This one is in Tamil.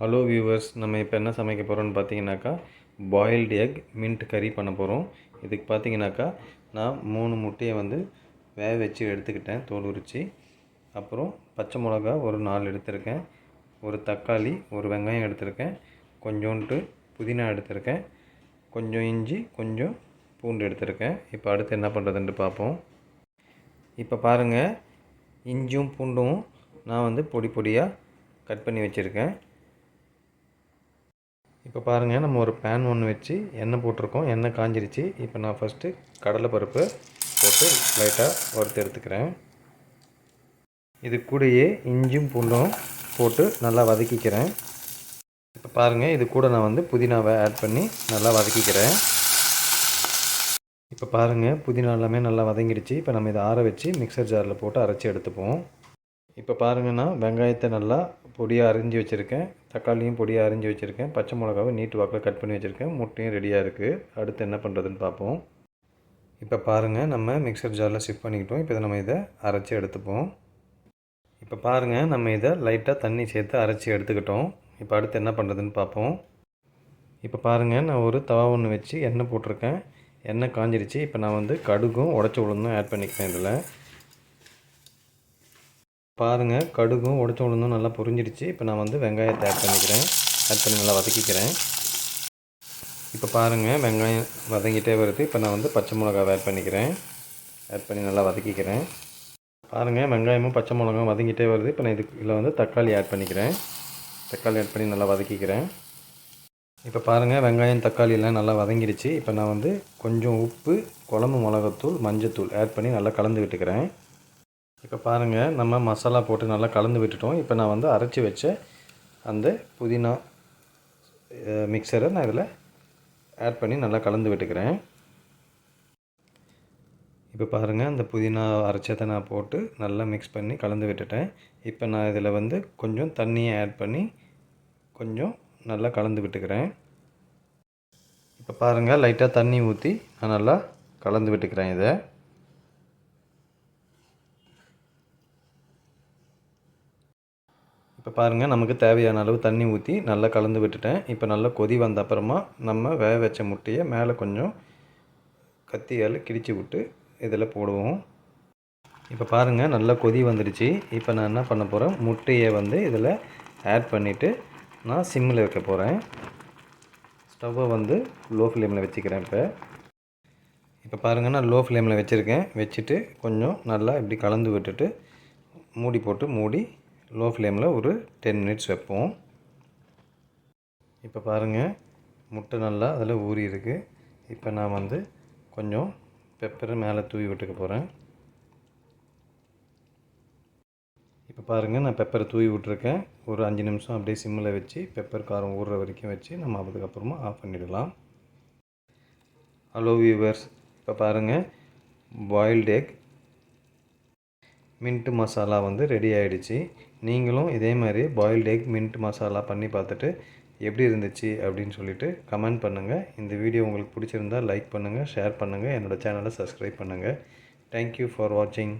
ஹலோ வியூவர்ஸ் நம்ம இப்போ என்ன சமைக்க போகிறோம்னு பார்த்தீங்கன்னாக்கா பாயில்டு எக் மின்ட் கறி பண்ண போகிறோம் இதுக்கு பார்த்தீங்கன்னாக்கா நான் மூணு முட்டையை வந்து வேக வச்சு எடுத்துக்கிட்டேன் தோல் உரித்து அப்புறம் பச்சை மிளகா ஒரு நாலு எடுத்திருக்கேன். ஒரு தக்காளி ஒரு வெங்காயம் எடுத்திருக்கேன். கொஞ்சோண்டு புதினா எடுத்திருக்கேன். கொஞ்சம் இஞ்சி கொஞ்சம் பூண்டு எடுத்திருக்கேன். இப்போ அடுத்து என்ன பண்ணுறதுன்ட்டு பார்ப்போம் இப்போ பாருங்கள் இஞ்சும் பூண்டும் நான் வந்து பொடி பொடியாக கட் பண்ணி வச்சுருக்கேன். இப்போ பாருங்கள் நம்ம ஒரு பேன் ஒன்று வச்சு எண்ணெய் போட்டிருக்கோம். எண்ணெய் காஞ்சிருச்சு. இப்போ நான் ஃபஸ்ட்டு கடலைப்பருப்பு போட்டு லைட்டாக வறுத்து எடுத்துக்கிறேன். இது கூடயே இஞ்சும் பூண்டும் போட்டு நல்லா வதக்கிக்கிறேன். இப்போ பாருங்கள் இது கூட நான் வந்து புதினாவை ஆட் பண்ணி நல்லா வதக்கிக்கிறேன். இப்போ பாருங்கள் புதினா எல்லாமே நல்லா வதங்கிடுச்சு. இப்போ நம்ம இதை ஆற வச்சு மிக்சர் ஜாரில் போட்டு அரைச்சி எடுத்துப்போம். இப்போ பாருங்கன்னா வெங்காயத்தை நல்லா பொடியாக அரிஞ்சு வச்சுருக்கேன். தக்காளியும் பொடியாக அரிஞ்சு வச்சுருக்கேன். பச்சை மிளகாவை நீட்டு வாக்கில் கட் பண்ணி வச்சுருக்கேன். முட்டையும் ரெடியாக இருக்குது அடுத்து என்ன பண்ணுறதுன்னு பார்ப்போம். இப்போ பாருங்கள் நம்ம மிக்சர் ஜாரில் ஷிஃப்ட் பண்ணிக்கிட்டோம். இப்போ நம்ம இதை அரைச்சி எடுத்துப்போம். இப்போ பாருங்கள் நம்ம இதை லைட்டாக தண்ணி சேர்த்து அரைச்சி எடுத்துக்கிட்டோம். இப்போ அடுத்து என்ன பண்ணுறதுன்னு பார்ப்போம். இப்போ பாருங்கள் நான் ஒரு தவா ஒன்று வச்சு எண்ணெய் போட்டிருக்கேன். எண்ணெய் காஞ்சிருச்சு. இப்போ நான் வந்து கடுகும் உடச்சி உளுந்தும் ஆட் பண்ணிக்கிறேன் இதில். பாருங்கள் கடுகும் உடச்ச உளுந்தும் நல்லா புரிஞ்சிடுச்சு. இப்போ நான் வந்து வெங்காயத்தை ஆட் பண்ணிக்கிறேன். ஆட் பண்ணி நல்லா வதக்கிக்கிறேன். இப்போ பாருங்கள் வெங்காயம் வதங்கிட்டே வருது. இப்போ நான் வந்து பச்சை மிளகாவை ஆட் பண்ணிக்கிறேன். ஆட் பண்ணி நல்லா வதக்கிக்கிறேன். பாருங்கள் வெங்காயமும் பச்சை மிளகாவும் வதங்கிட்டே வருது. இப்போ நான் இதுக்கு இதில் வந்து தக்காளி ஆட் பண்ணிக்கிறேன். தக்காளி ஆட் பண்ணி நல்லா வதக்கிக்கிறேன். இப்போ பாருங்கள் வெங்காயம் தக்காளி எல்லாம் நல்லா வதங்கிடுச்சு. இப்போ நான் வந்து கொஞ்சம் உப்பு குழம்பு மிளகாத்தூள் மஞ்சத்தூள் ஆட் பண்ணி நல்லா கலந்து விட்டுக்கிறேன். இப்போ பாருங்கள் நம்ம மசாலா போட்டு நல்லா கலந்து விட்டுட்டோம். இப்போ நான் வந்து அரைச்சி வச்ச அந்த புதினா மிக்சரை நான் இதில் ஆட் பண்ணி நல்லா கலந்து விட்டுக்கிறேன். இப்போ பாருங்கள் அந்த புதினா அரைச்சதை நான் போட்டு நல்லா மிக்ஸ் பண்ணி கலந்து விட்டுட்டேன். இப்போ நான் இதில் வந்து கொஞ்சம் தண்ணியை ஆட் பண்ணி கொஞ்சம் நல்லா கலந்து விட்டுக்கிறேன். இப்போ பாருங்கள் லைட்டாக தண்ணி ஊற்றி நான் நல்லா கலந்து விட்டுக்கிறேன் இதை. இப்போ பாருங்கள் நமக்கு தேவையான அளவு தண்ணி ஊற்றி நல்லா கலந்து விட்டுட்டேன். இப்போ நல்லா கொதி வந்த அப்புறமா நம்ம வேக வச்ச முட்டையை மேலே கொஞ்சம் கத்தியால் கிடிச்சு விட்டு இதில் போடுவோம். இப்போ பாருங்கள் நல்லா கொதி வந்துடுச்சு. இப்போ நான் என்ன பண்ண போகிறேன் முட்டையை வந்து இதில் ஆட் பண்ணிவிட்டு நான் சிம்மில் வைக்க போகிறேன் ஸ்டவ்வை வந்து லோ ஃப்ளேமில் வச்சுக்கிறேன் இப்போ. இப்போ பாருங்கள் நான் லோ ஃப்ளேமில் வச்சுருக்கேன். வச்சுட்டு கொஞ்சம் நல்லா இப்படி கலந்து விட்டுட்டு மூடி போட்டு மூடி லோ ஃப்ளேமில் ஒரு டென் மினிட்ஸ் வைப்போம். இப்போ பாருங்கள் முட்டை நல்லா அதில் ஊறி இருக்குது இப்போ நான் வந்து கொஞ்சம் பெப்பரை மேலே தூவி விட்டுக்க போகிறேன் இப்போ பாருங்கள் நான் பெப்பரை தூவி விட்ருக்கேன் ஒரு அஞ்சு நிமிஷம் அப்படியே சிம்மில் வச்சு பெப்பர் காரம் ஊறுற வரைக்கும் வச்சு நம்ம அதுக்கப்புறமா ஆஃப் பண்ணிடலாம். ஹலோ வியூவர்ஸ் இப்போ பாருங்கள் பாயில்டு எக் மின்ட்டு மசாலா வந்து ரெடி ஆகிடுச்சு நீங்களும் இதே மாதிரி பாயில்டு எக் மின்ட் மசாலா பண்ணி பார்த்துட்டு எப்படி இருந்துச்சு அப்படின்னு சொல்லிட்டு கமெண்ட் பண்ணுங்கள் இந்த வீடியோ உங்களுக்கு பிடிச்சிருந்தால் லைக் பண்ணுங்கள் ஷேர் பண்ணுங்கள் என்னோடய சேனலை சப்ஸ்கிரைப் பண்ணுங்கள் தேங்க்யூ ஃபார் வாட்சிங்